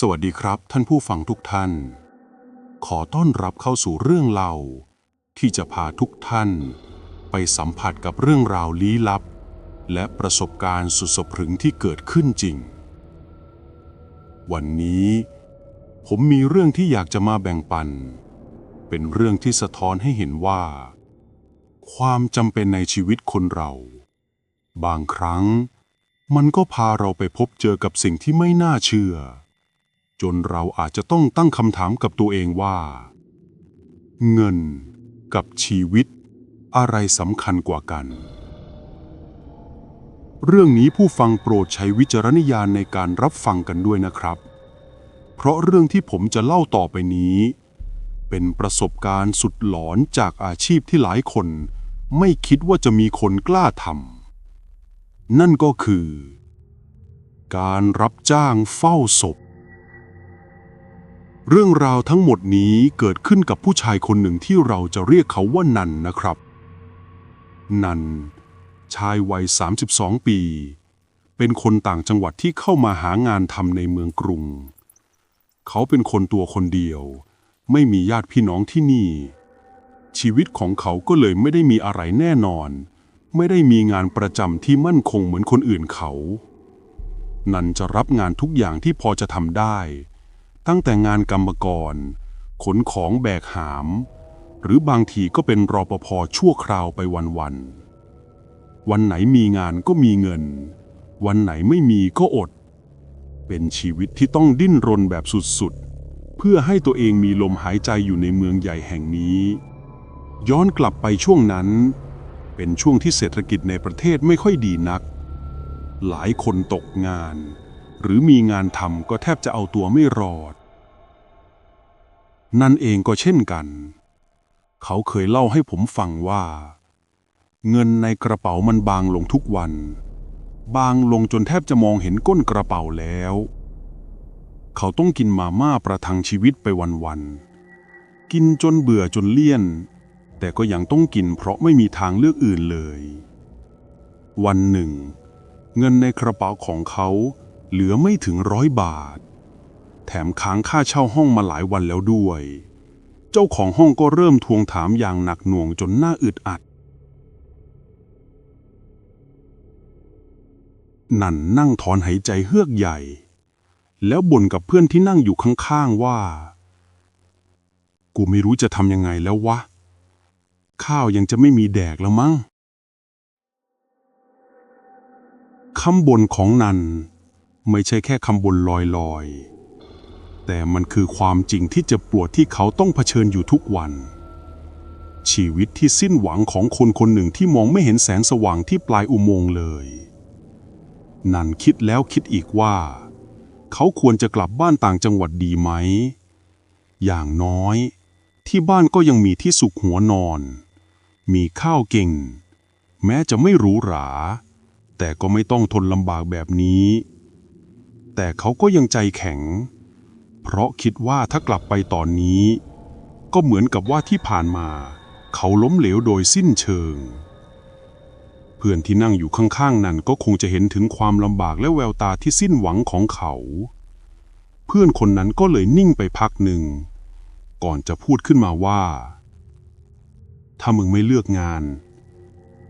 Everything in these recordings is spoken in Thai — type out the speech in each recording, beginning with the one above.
สวัสดีครับท่านผู้ฟังทุกท่าน ขอต้อนรับเข้าสู่เรื่องเล่า ที่จะพาทุกท่าน ไปสัมผัสกับเรื่องราวลี้ลับ และประสบการณ์สุดสะพรึงที่เกิดขึ้นจริง วันนี้ ผมมีเรื่องที่อยากจะมาแบ่งปัน เป็นเรื่องที่สะท้อนให้เห็นว่า ความจำเป็นในชีวิตคนเรา บางครั้ง มันก็พาเราไปพบเจอกับสิ่งที่ไม่น่าเชื่อ จนเราอาจจะต้องตั้งคำถามกับตัวเองว่า เงินกับชีวิต อะไรสำคัญกว่ากัน เรื่องนี้ผู้ฟังโปรดใช้วิจารณญาณในการรับฟังกันด้วยนะครับ เพราะเรื่องที่ผมจะเล่าต่อไปนี้ เป็นประสบการณ์สุดหลอนจากอาชีพที่หลายคน ไม่คิดว่าจะมีคนกล้าทำนั่นก็คือ การรับจ้างเฝ้าศพ เรื่องราวทั้งหมดนี้เกิดขึ้นกับผู้ชายคนหนึ่งที่เราจะเรียกเขาว่านันนะครับ นัน ชายวัย 32 ปี เป็นคนต่างจังหวัดที่เข้ามาหางานทำในเมืองกรุง เขาเป็นคนตัวคนเดียว ไม่มีญาติพี่น้องที่นี่ ชีวิตของเขาก็เลยไม่ได้มีอะไรแน่นอน ไม่ได้มีงานประจำที่มั่นคงเหมือนคนอื่นเขา นันจะรับงานทุกอย่างที่พอจะทำได้ ตั้งแต่งานกรรมกร ขนของแบกหาม หรือบางทีก็เป็นรอปภชั่วคราวไปวันๆ วันไหนมีงานก็มีเงิน วันไหนไม่มีก็อด เป็นชีวิตที่ต้องดิ้นรนแบบสุดๆ เพื่อให้ตัวเองมีลมหายใจอยู่ในเมืองใหญ่แห่งนี้ ย้อนกลับไปช่วงนั้น เป็นช่วงที่เศรษฐกิจในประเทศไม่ค่อยดีนัก หลายคนตกงาน หรือมีงานทำก็แทบจะเอาตัวไม่รอด นั่นเองก็เช่นกัน เขาเคยเล่าให้ผมฟังว่า เงินในกระเป๋ามันบางลงทุกวัน บางลงจนแทบจะมองเห็นก้นกระเป๋าแล้ว เขาต้องกินมาม่าประทังชีวิตไปวันๆ กินจนเบื่อจนเลี่ยน แต่ก็ยังต้องกินเพราะไม่มีทางเลือกอื่นเลย วันหนึ่ง เงินในกระเป๋าของเขาเหลือไม่ถึงร้อยบาท แถมค้างค่าเช่าห้องมาหลายวันแล้วด้วย เจ้าของห้องก็เริ่มทวงถามอย่างหนักหน่วงจนหน่าอึดอัด นันนั่งถอนหายใจเฮือกใหญ่ แล้วบ่นกับเพื่อนที่นั่งอยู่ข้างๆว่า กูไม่รู้จะทำยังไงแล้ววะ ข้าวยังจะไม่มีแดกแล้วมั้งคำบ่นของนันไม่ใช่แค่คำบ่นลอยๆ แต่มันคือความจริงที่จะปวดที่เขาต้องเผชิญอยู่ทุกวัน ชีวิตที่สิ้นหวังของคนคนหนึ่งที่มองไม่เห็นแสงสว่างที่ปลายอุโมงค์เลย นันคิดแล้วคิดอีกว่า เขาควรจะกลับบ้านต่างจังหวัดดีไหม อย่างน้อย ที่บ้านก็ยังมีที่สุขหัวนอน มีข้าวเก่ง แม้จะไม่หรูหรา แต่ก็ไม่ต้องทนลำบากแบบนี้ แต่เขาก็ยังใจแข็ง เพราะคิดว่าถ้ากลับไปตอนนี้ ก็เหมือนกับว่าที่ผ่านมา เขาล้มเหลวโดยสิ้นเชิง พื่อนที่นั่งอยู่ข้างๆนั้นก็คงจะเห็นถึงความลำบากและแววตาที่สิ้นหวังของเขา เพื่อนคนนั้นก็เลยนิ่งไปพักหนึ่ง ก่อนจะพูดขึ้นมาว่า ถ้ามึงไม่เลือกงาน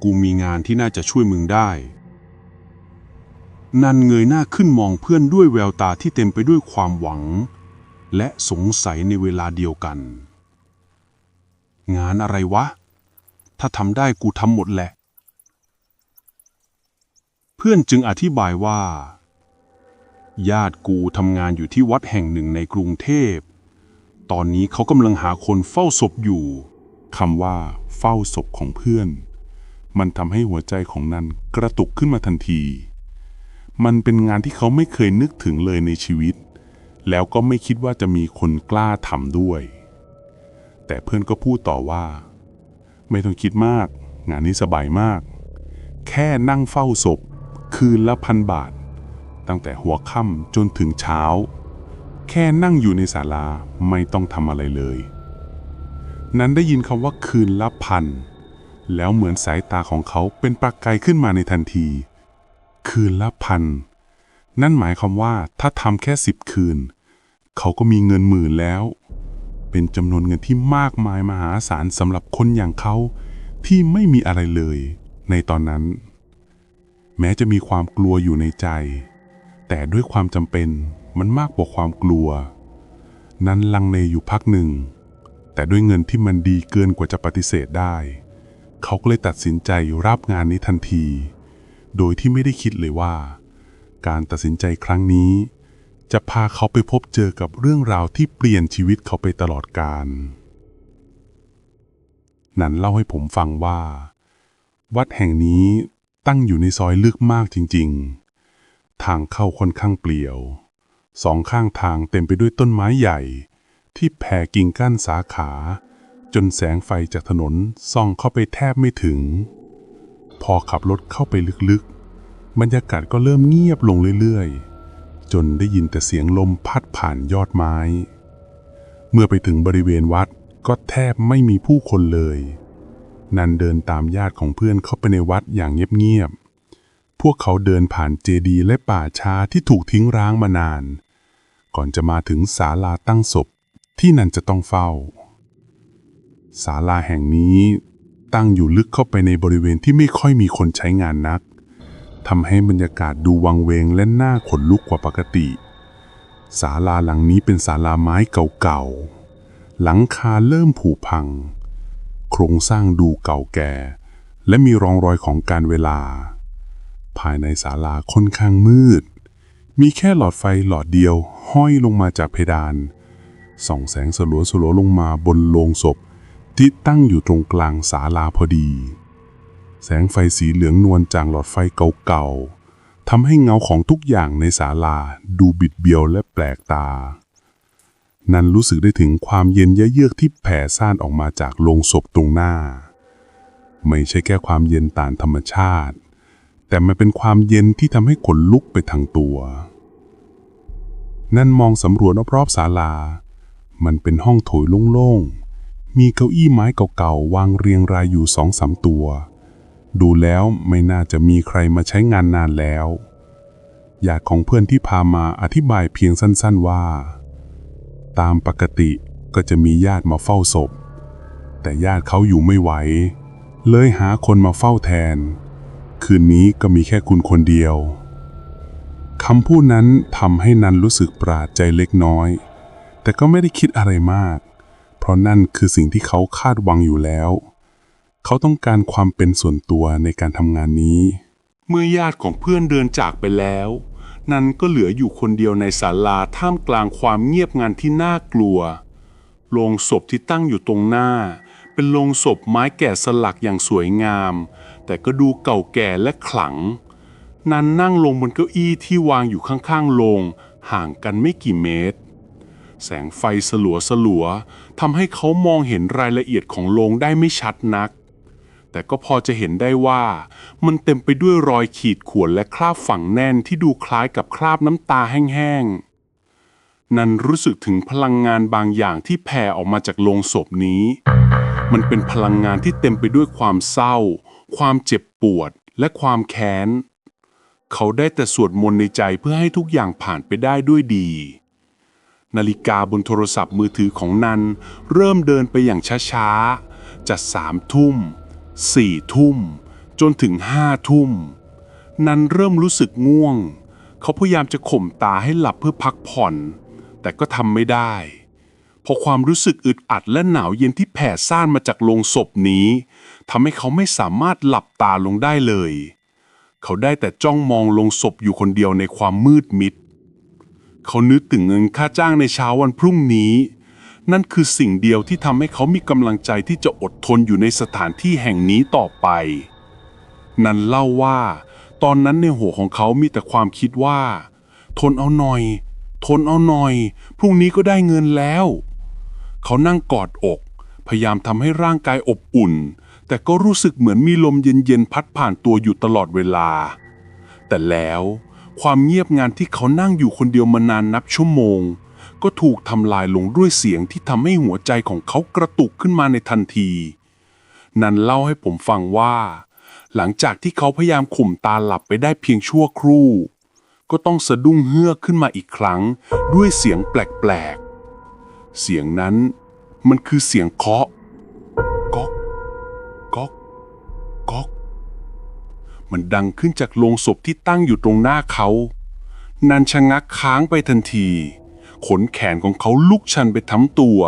กูมีงานที่น่าจะช่วยมึงได้ นันเงยหน้าขึ้นมองเพื่อนด้วยแววตาที่เต็มไปด้วยความหวัง และสงสัยในเวลาเดียวกัน งานอะไรวะ ถ้าทำได้กูทำหมดแหละ พื่อนจึงอธิบายว่า ญาติกูทำงานอยู่ที่วัดแห่งหนึ่งในกรุงเทพ ตอนนี้เขากำลังหาคนเฝ้าศพอยู่คำว่า เฝ้าศพของเพื่อน มันทำให้หัวใจของนันกระตุกขึ้นมาทันที มันเป็นงานที่เขาไม่เคยนึกถึงเลยในชีวิต แล้วก็ไม่คิดว่าจะมีคนกล้าทำด้วย แต่เพื่อนก็พูดต่อว่า ไม่ต้องคิดมาก งานนี้สบายมาก แค่นั่งเฝ้าศพ คืนละพันบาท ตั้งแต่หัวค่ำจนถึงเช้า แค่นั่งอยู่ในศาลาไม่ต้องทำอะไรเลย นั้นได้ยินคำว่าคืนละพัน แล้วเหมือนสายตาของเขาเป็นประกายขึ้นมาในทันที คืนละพัน นั่นหมายความว่าถ้าทำแค่สิบคืน เขาก็มีเงินหมื่นแล้ว เป็นจำนวนเงินที่มากมายมหาศาลสำหรับคนอย่างเขาที่ไม่มีอะไรเลย ในตอนนั้น แม้จะมีความกลัวอยู่ในใจ แต่ด้วยความจำเป็นมันมากกว่าความกลัว นั้นลังเลอยู่พักหนึ่ง แต่ด้วยเงินที่มันดีเกินกว่าจะปฏิเสธได้ เขาก็เลยตัดสินใจรับงานนี้ทันที โดยที่ไม่ได้คิดเลยว่า การตัดสินใจครั้งนี้ จะพาเขาไปพบเจอกับเรื่องราวที่เปลี่ยนชีวิตเขาไปตลอดกาลนันเล่าให้ผมฟังว่า วัดแห่งนี้ ตั้งอยู่ในซอยลึกมากจริง ๆ ทางเข้าค่อนข้างเปลี่ยว สองข้างทางเต็มไปด้วยต้นไม้ใหญ่ ที่แผ่กิ่งก้านสาขา จนแสงไฟจากถนนส่องเข้าไปแทบไม่ถึง พอขับรถเข้าไปลึกๆ บรรยากาศก็เริ่มเงียบลงเรื่อยๆ จนได้ยินแต่เสียงลมพัดผ่านยอดไม้ เมื่อไปถึงบริเวณวัดก็แทบไม่มีผู้คนเลย นันเดินตามญาติของเพื่อนเข้าไปในวัดอย่างเงียบๆ พวกเขาเดินผ่านเจดีย์และป่าช้าที่ถูกทิ้งร้างมานาน ก่อนจะมาถึงศาลาตั้งศพที่นันจะต้องเฝ้า ศาลาแห่งนี้ตั้งอยู่ลึกเข้าไปในบริเวณที่ไม่ค่อยมีคนใช้งานนักทำให้บรรยากาศดูวังเวงและน่าขนลุกกว่าปกติ ศาลาหลังนี้เป็นศาลาไม้เก่าๆ หลังคาเริ่มผุพัง โครงสร้างดูเก่าแก่ และมีรองรอยของการเวลา ภายในศาลาค่อนข้างมืด มีแค่หลอดไฟหลอดเดียวห้อยลงมาจากเพดาน ส่องแสงสลัวสลัวๆลงมาบนโลงศพ ที่ตั้งอยู่ตรงกลางศาลาพอดี แสงไฟสีเหลืองนวลจากหลอดไฟเก่าๆทำให้เงาของทุกอย่างในศาลาดูบิดเบี้ยวและแปลกตา นันรู้สึกได้ถึงความเย็นเยือกที่แผ่ซ่านออกมาจากโลงศพตรงหน้า ไม่ใช่แค่ความเย็นตามธรรมชาติ แต่มันเป็นความเย็นที่ทำให้ขนลุกไปทั้งตัว นั่นมองสำรวจรอบๆศาลา มันเป็นห้องโถยโล่งๆ มีเก้าอี้ไม้เก่าๆ วางเรียงรายอยู่สองสามตัว ดูแล้วไม่น่าจะมีใครมาใช้งานนานแล้วญาติของเพื่อนที่พามาอธิบายเพียงสั้น ๆว่า ตามปกติก็จะมีญาติมาเฝ้าศพ แต่ญาติเขาอยู่ไม่ไหว เลยหาคนมาเฝ้าแทน คืนนี้ก็มีแค่คุณคนเดียวคำพูดนั้นทำให้นันรู้สึกประหลาดใจเล็กน้อย แต่ก็ไม่ได้คิดอะไรมาก เพราะนั่นคือสิ่งที่เขาคาดหวังอยู่แล้ว เขาต้องการความเป็นส่วนตัวในการทำงานนี้ เมื่อญาติของเพื่อนเดินจากไปแล้ว นันก็เหลืออยู่คนเดียวในศาลาท่ามกลางความเงียบงันที่น่ากลัว โลงศพที่ตั้งอยู่ตรงหน้า เป็นโลงศพไม้แกะสลักอย่างสวยงาม แต่ก็ดูเก่าแก่และขลัง นันนั่งลงบนเก้าอี้ที่วางอยู่ข้างๆโลง ห่างกันไม่กี่เมตร แสงไฟสลัวสลัวๆทำให้เขามองเห็นรายละเอียดของโลงได้ไม่ชัดนัก แต่ก็พอจะเห็นได้ว่า มันเต็มไปด้วยรอยขีดข่วนและคราบฝังแน่นที่ดูคล้ายกับคราบน้ำตาแห้งๆ นันรู้สึกถึงพลังงานบางอย่างที่แผ่ออกมาจากโลงศพนี้ มันเป็นพลังงานที่เต็มไปด้วยความเศร้า ความเจ็บปวด และความแค้น เขาได้แต่สวดมนต์ในใจเพื่อให้ทุกอย่างผ่านไปได้ด้วยดีนาฬิกาบนโทรศัพท์มือถือของนันเริ่มเดินไปอย่างช้าๆจากสามทุ่ม สี่ทุ่ม จนถึงห้าทุ่ม นันเริ่มรู้สึกง่วง เขาพยายามจะข่มตาให้หลับเพื่อพักผ่อน แต่ก็ทำไม่ได้เพราะความรู้สึกอึดอัดและหนาวเย็นที่แผ่ซ่านมาจากโลงศพนี้ทำให้เขาไม่สามารถหลับตาลงได้เลย เขาได้แต่จ้องมองลงศพอยู่คนเดียวในความมืดมิด เขานึกถึงเงินค่าจ้างในเช้าวันพรุ่งนี้ นั่นคือสิ่งเดียวที่ทำให้เขามีกำลังใจที่จะอดทนอยู่ในสถานที่แห่งนี้ต่อไป นันเล่าว่า ตอนนั้นในหัวของเขามีแต่ความคิดว่า ทนเอาหน่อย ทนเอาหน่อย พรุ่งนี้ก็ได้เงินแล้ว เขานั่งกอดอก พยายามทำให้ร่างกายอบอุ่น แต่ก็รู้สึกเหมือนมีลมเย็นๆพัดผ่านตัวอยู่ตลอดเวลา แต่แล้วความเงียบงานที่เขานั่งอยู่คนเดียวมานานนับชั่วโมง ก็ถูกทำลายลงด้วยเสียงที่ทำให้หัวใจของเขากระตุกขึ้นมาในทันที นันเล่าให้ผมฟังว่า หลังจากที่เขาพยายามข่มตาหลับไปได้เพียงชั่วครู่ ก็ต้องสะดุ้งเฮือกขึ้นมาอีกครั้ง ด้วยเสียงแปลกๆ เสียงนั้นมันคือเสียงเคาะก๊อกก๊อกก๊อกมันดังขึ้นจากโลงศพที่ตั้งอยู่ตรงหน้าเขา นันชะงักค้างไปทันที ขนแขนของเขาลุกชันไปทั้งตัว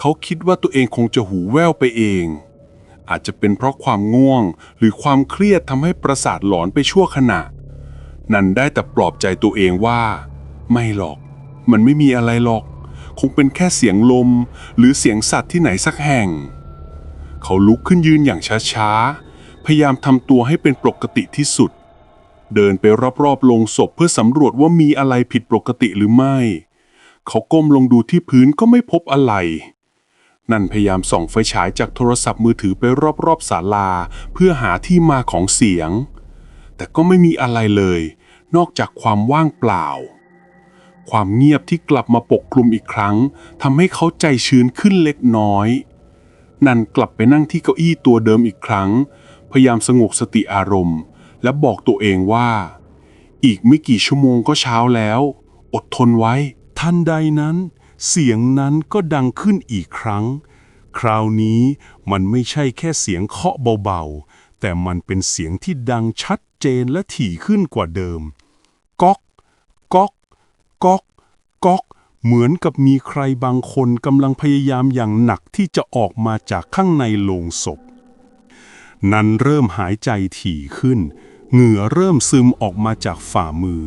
เขาคิดว่าตัวเองคงจะหูแว่วไปเอง อาจจะเป็นเพราะความง่วงหรือความเครียดทำให้ประสาทหลอนไปชั่วขณะ นันได้แต่ปลอบใจตัวเองว่า ไม่หรอก มันไม่มีอะไรหรอก คงเป็นแค่เสียงลม หรือเสียงสัตว์ที่ไหนสักแห่ง เขาลุกขึ้นยืนอย่างช้าๆ พยายามทำตัวให้เป็นปกติที่สุดเดินไปรอบๆ โลงศพเพื่อสำรวจว่ามีอะไรผิดปกติหรือไม่ เขาก้มลงดูที่พื้นก็ไม่พบอะไร นั่นพยายามส่องไฟฉายจากโทรศัพท์มือถือไปรอบๆศาลา เพื่อหาที่มาของเสียง แต่ก็ไม่มีอะไรเลย นอกจากความว่างเปล่า ความเงียบที่กลับมาปกคลุมอีกครั้งทำให้เขาใจชื้นขึ้นเล็กน้อย นันกลับไปนั่งที่เก้าอี้ตัวเดิมอีกครั้ง พยายามสงบสติอารมณ์ และบอกตัวเองว่า อีกไม่กี่ชั่วโมงก็เช้าแล้ว อดทนไว้ ทันใดนั้น เสียงนั้นก็ดังขึ้นอีกครั้ง คราวนี้มันไม่ใช่แค่เสียงเคาะเบาๆ แต่มันเป็นเสียงที่ดังชัดเจนและถี่ขึ้นกว่าเดิม ก๊อก ก๊อก ก๊อก ก๊อก เหมือนกับมีใครบางคนกำลังพยายามอย่างหนักที่จะออกมาจากข้างในโลงศพ นั้นเริ่มหายใจถี่ขึ้น เหงื่อเริ่มซึมออกมาจากฝ่ามือ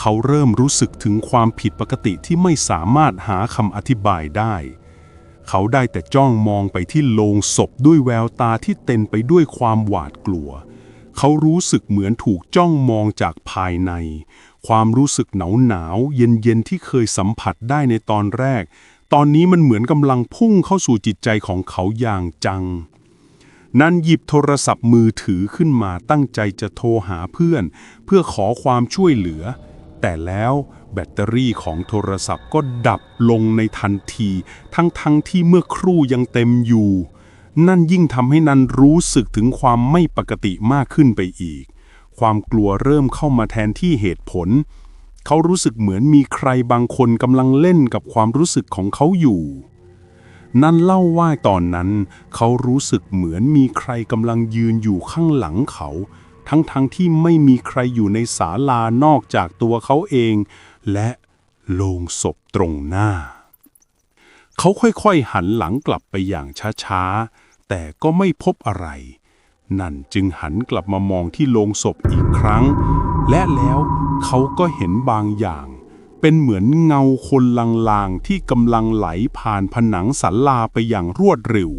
เขาเริ่มรู้สึกถึงความผิดปกติที่ไม่สามารถหาคำอธิบายได้ เขาได้แต่จ้องมองไปที่โลงศพด้วยแววตาที่เต็มไปด้วยความหวาดกลัว เขารู้สึกเหมือนถูกจ้องมองจากภายใน ความรู้สึกหนาวหนาวเย็นเย็นที่เคยสัมผัสได้ในตอนแรก ตอนนี้มันเหมือนกำลังพุ่งเข้าสู่จิตใจของเขาอย่างจังนันหยิบโทรศัพท์มือถือขึ้นมาตั้งใจจะโทรหาเพื่อน เพื่อขอความช่วยเหลือ แต่แล้วแบตเตอรี่ของโทรศัพท์ก็ดับลงในทันที ทั้งๆทที่เมื่อครู่ยังเต็มอยู่ นั่นยิ่งทำให้นันรู้สึกถึงความไม่ปกติมากขึ้นไปอีก ความกลัวเริ่มเข้ามาแทนที่เหตุผล เขารู้สึกเหมือนมีใครบางคนกำลังเล่นกับความรู้สึกของเขาอยู่นั่นเล่าว่าตอนนั้น เขารู้สึกเหมือนมีใครกำลังยืนอยู่ข้างหลังเขา ทั้งๆทที่ไม่มีใครอยู่ในศาลานอกจากตัวเขาเอง และโลงศพตรงหน้า เขาค่อยๆหันหลังกลับไปอย่างช้าๆ แต่ก็ไม่พบอะไร นั่นจึงหันกลับมามองที่โลงศพอีกครั้ง และแล้วเขาก็เห็นบางอย่าง เป็นเหมือนเงาคนลางๆที่กำลังไหลผ่านผนังสันลาไปอย่างรวดเร็ว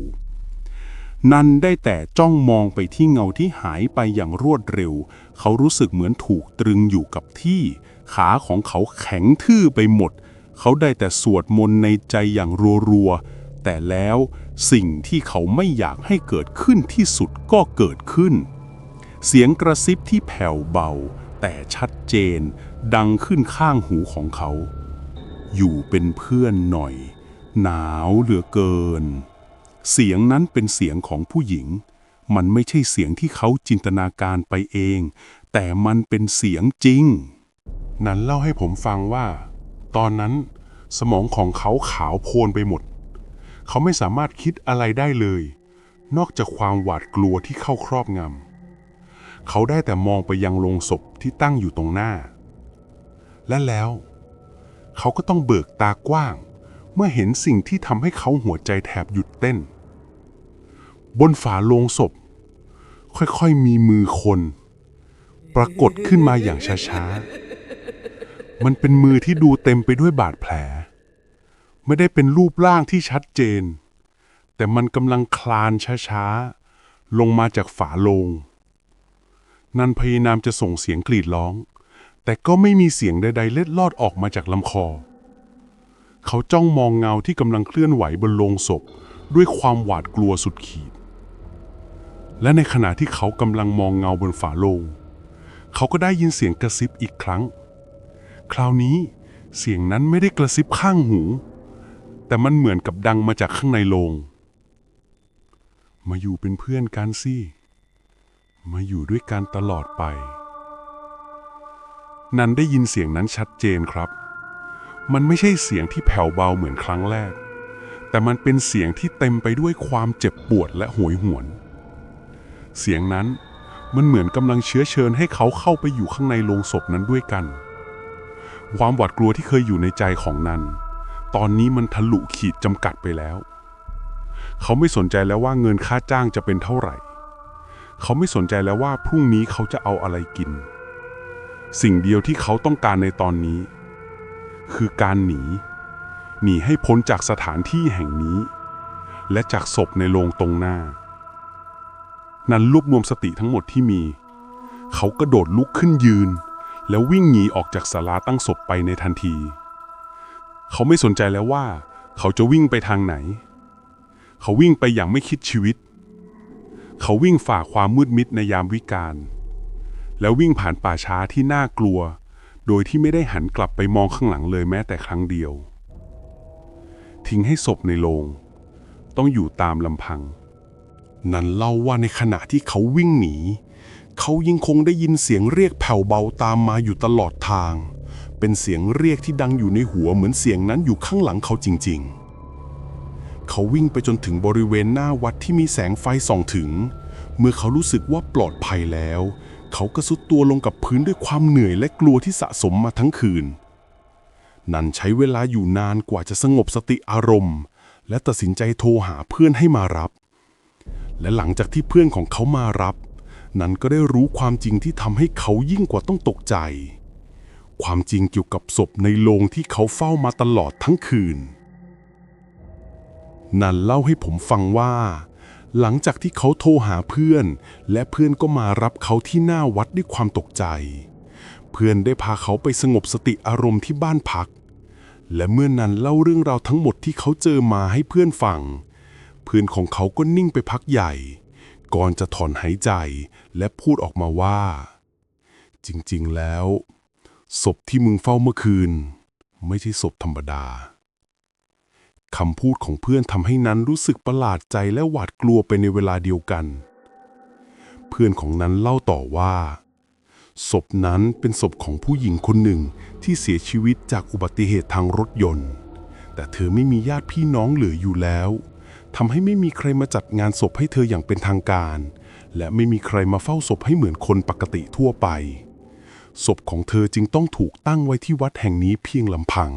นันได้แต่จ้องมองไปที่เงาที่หายไปอย่างรวดเร็ว เขารู้สึกเหมือนถูกตรึงอยู่กับที่ ขาของเขาแข็งทื่อไปหมด เขาได้แต่สวดมนต์ในใจอย่างรัวๆ แต่แล้วสิ่งที่เขาไม่อยากให้เกิดขึ้นที่สุดก็เกิดขึ้น เสียงกระซิบที่แผ่วเบา แต่ชัดเจน ดังขึ้นข้างหูของเขา อยู่เป็นเพื่อนหน่อย หนาวเหลือเกิน เสียงนั้นเป็นเสียงของผู้หญิง มันไม่ใช่เสียงที่เขาจินตนาการไปเอง แต่มันเป็นเสียงจริง นั้นเล่าให้ผมฟังว่า ตอนนั้นสมองของเขาขาวโพลนไปหมด เขาไม่สามารถคิดอะไรได้เลย นอกจากความหวาดกลัวที่เข้าครอบงำ เขาได้แต่มองไปยังโลงศพที่ตั้งอยู่ตรงหน้า และแล้ว เขาก็ต้องเบิกตากว้าง มื่อเห็นสิ่งที่ทำให้เขาหัวใจแทบหยุดเต้น บนฝาโลงศพ ค่อยๆมีมือคน ปรากฏขึ้นมาอย่างช้าๆ มันเป็นมือที่ดูเต็มไปด้วยบาดแผล ไม่ได้เป็นรูปร่างที่ชัดเจน แต่มันกำลังคลานช้าๆ ลงมาจากฝาโลง นันพยายามจะส่งเสียงกรีดร้อง แต่ก็ไม่มีเสียงใดๆ เล็ดลอดออกมาจากลำคอ เขาจ้องมองเงาที่กำลังเคลื่อนไหวบนโลงศพ ด้วยความหวาดกลัวสุดขีด และในขณะที่เขากำลังมองเงาบนฝาโลง เขาก็ได้ยินเสียงกระซิบอีกครั้ง คราวนี้เสียงนั้นไม่ได้กระซิบข้างหู แต่มันเหมือนกับดังมาจากข้างในโลง มาอยู่เป็นเพื่อนกันสิ มาอยู่ด้วยกันตลอดไป นันได้ยินเสียงนั้นชัดเจนครับ มันไม่ใช่เสียงที่แผ่วเบาเหมือนครั้งแรก แต่มันเป็นเสียงที่เต็มไปด้วยความเจ็บปวดและโหยหวน เสียงนั้นมันเหมือนกำลังเชื้อเชิญให้เขาเข้าไปอยู่ข้างในโลงศพนั้นด้วยกัน ความหวาดกลัวที่เคยอยู่ในใจของนัน ตอนนี้มันทะลุขีดจำกัดไปแล้ว เขาไม่สนใจแล้วว่าเงินค่าจ้างจะเป็นเท่าไหร่ เขาไม่สนใจแล้วว่าพรุ่งนี้เขาจะเอาอะไรกิน สิ่งเดียวที่เขาต้องการในตอนนี้ คือการหนี หนีให้พ้นจากสถานที่แห่งนี้ และจากศพในโรงตรงหน้า นั้นรวบรวมสติทั้งหมดที่มี เขากระโดดลุกขึ้นยืน แล้ววิ่งหนีออกจากศาลาตั้งศพไปในทันที เขาไม่สนใจแล้วว่า เขาจะวิ่งไปทางไหน เขาวิ่งไปอย่างไม่คิดชีวิต เขาวิ่งฝ่าความมืดมิดในยามวิกาลแล้ววิ่งผ่านป่าช้าที่น่ากลัว โดยที่ไม่ได้หันกลับไปมองข้างหลังเลยแม้แต่ครั้งเดียว ทิ้งให้ศพในโลง ต้องอยู่ตามลำพัง นันเล่าว่าในขณะที่เขาวิ่งหนี เขายังคงได้ยินเสียงเรียกแผ่วเบาตามมาอยู่ตลอดทาง เป็นเสียงเรียกที่ดังอยู่ในหัวเหมือนเสียงนั้นอยู่ข้างหลังเขาจริง ๆ เขาวิ่งไปจนถึงบริเวณหน้าวัดที่มีแสงไฟส่องถึง เมื่อเขารู้สึกว่าปลอดภัยแล้ว เขาก็สุดตัวลงกับพื้นด้วยความเหนื่อยและกลัวที่สะสมมาทั้งคืน นันใช้เวลาอยู่นานกว่าจะสงบสติอารมณ์ และตัดสินใจโทรหาเพื่อนให้มารับ และหลังจากที่เพื่อนของเขามารับ นันก็ได้รู้ความจริงที่ทำให้เขายิ่งกว่าต้องตกใจ ความจริงเกี่ยวกับศพในโรงที่เขาเฝ้ามาตลอดทั้งคืน นันเล่าให้ผมฟังว่า หลังจากที่เขาโทรหาเพื่อน และเพื่อนก็มารับเขาที่หน้าวัดด้วยความตกใจ เพื่อนได้พาเขาไปสงบสติอารมณ์ที่บ้านพัก และเมื่อนั้นเล่าเรื่องราวทั้งหมดที่เขาเจอมาให้เพื่อนฟัง เพื่อนของเขาก็นิ่งไปพักใหญ่ ก่อนจะถอนหายใจและพูดออกมาว่า จริงๆแล้ว ศพที่มึงเฝ้าเมื่อคืน ไม่ใช่ศพธรรมดา คำพูดของเพื่อนทำให้นั้นรู้สึกประหลาดใจและหวาดกลัวไปในเวลาเดียวกัน เพื่อนของนั้นเล่าต่อว่า ศพนั้นเป็นศพของผู้หญิงคนหนึ่งที่เสียชีวิตจากอุบัติเหตุทางรถยนต์ แต่เธอไม่มีญาติพี่น้องเหลืออยู่แล้วทำให้ไม่มีใครมาจัดงานศพให้เธออย่างเป็นทางการ และไม่มีใครมาเฝ้าศพให้เหมือนคนปกติทั่วไป ศพของเธอจึงต้องถูกตั้งไว้ที่วัดแห่งนี้เพียงลำพัง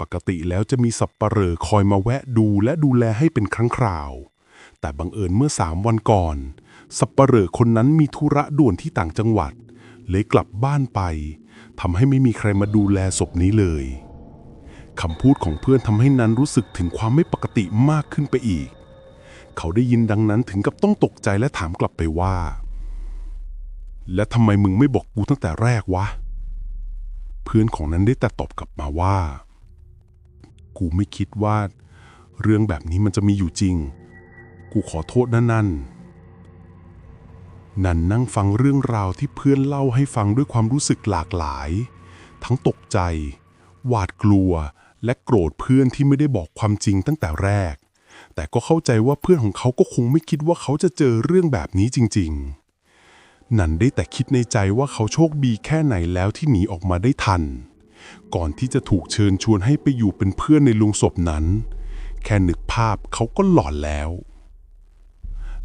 ปกติแล้วจะมีสับปะเหร่อคอยมาแวะดูและดูแลให้เป็นครั้งคราว แต่บังเอิญเมื่อสามวันก่อน สับปะเหร่อคนนั้นมีธุระด่วนที่ต่างจังหวัด เลยกลับบ้านไปทำให้ไม่มีใครมาดูแลศพนี้เลยคำพูดของเพื่อนทำให้นันรู้สึกถึงความไม่ปกติมากขึ้นไปอีก เขาได้ยินดังนั้นถึงกับต้องตกใจและถามกลับไปว่า และทำไมมึงไม่บอกกูตั้งแต่แรกวะ เพื่อนของนั้นได้แต่ตอบกลับมาว่า กูไม่คิดว่า เรื่องแบบนี้มันจะมีอยู่จริง กูขอโทษนะนันนันนั่งฟังเรื่องราวที่เพื่อนเล่าให้ฟังด้วยความรู้สึกหลากหลาย ทั้งตกใจ หวาดกลัว และโกรธเพื่อนที่ไม่ได้บอกความจริงตั้งแต่แรก แต่ก็เข้าใจว่าเพื่อนของเขาก็คงไม่คิดว่าเขาจะเจอเรื่องแบบนี้จริง ๆ นันได้แต่คิดในใจว่าเขาโชคดีแค่ไหนแล้วที่หนีออกมาได้ทัน ก่อนที่จะถูกเชิญชวนให้ไปอยู่เป็นเพื่อนในโลุงศพนั้น แค่นึกภาพเขาก็หลอนแล้ว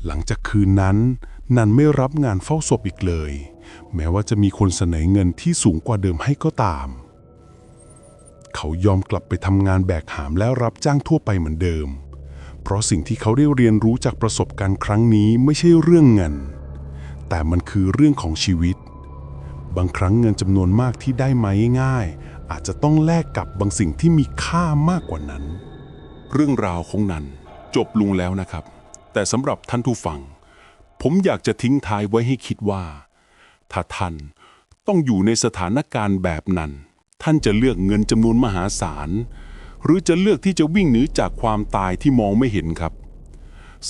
หลังจากคืนนั้น นันไม่รับงานเฝ้าศพอีกเลย แม้ว่าจะมีคนเสนอเงินที่สูงกว่าเดิมให้ก็ตาม เขายอมกลับไปทำงานแบกหามและรับจ้างทั่วไปเหมือนเดิม เพราะสิ่งที่เขาได้เรียนรู้จากประสบการณ์ครั้งนี้ไม่ใช่เรื่องเงิน แต่มันคือเรื่องของชีวิต บางครั้งเงินจำนวนมากที่ได้มาง่ายๆ อาจจะต้องแลกกับบางสิ่งที่มีค่ามากกว่านั้น เรื่องราวของนันจบลงแล้วนะครับ แต่สำหรับท่านผู้ฟัง ผมอยากจะทิ้งท้ายไว้ให้คิดว่า ถ้าท่านต้องอยู่ในสถานการณ์แบบนั้น ท่านจะเลือกเงินจำนวนมหาศาล หรือจะเลือกที่จะวิ่งหนีจากความตายที่มองไม่เห็นครับ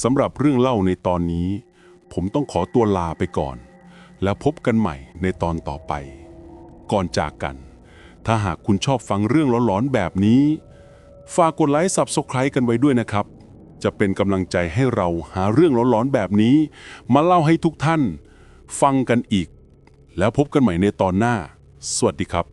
สำหรับเรื่องเล่าในตอนนี้ ผมต้องขอตัวลาไปก่อน แล้วพบกันใหม่ในตอนต่อไป ก่อนจากกัน ถ้าหากคุณชอบฟังเรื่องหลอนๆแบบนี้ ฝากกดไลค์ Subscribe กันไว้ด้วยนะครับ จะเป็นกำลังใจให้เราหาเรื่องหลอนๆแบบนี้ มาเล่าให้ทุกท่าน ฟังกันอีก แล้วพบกันใหม่ในตอนหน้า สวัสดีครับ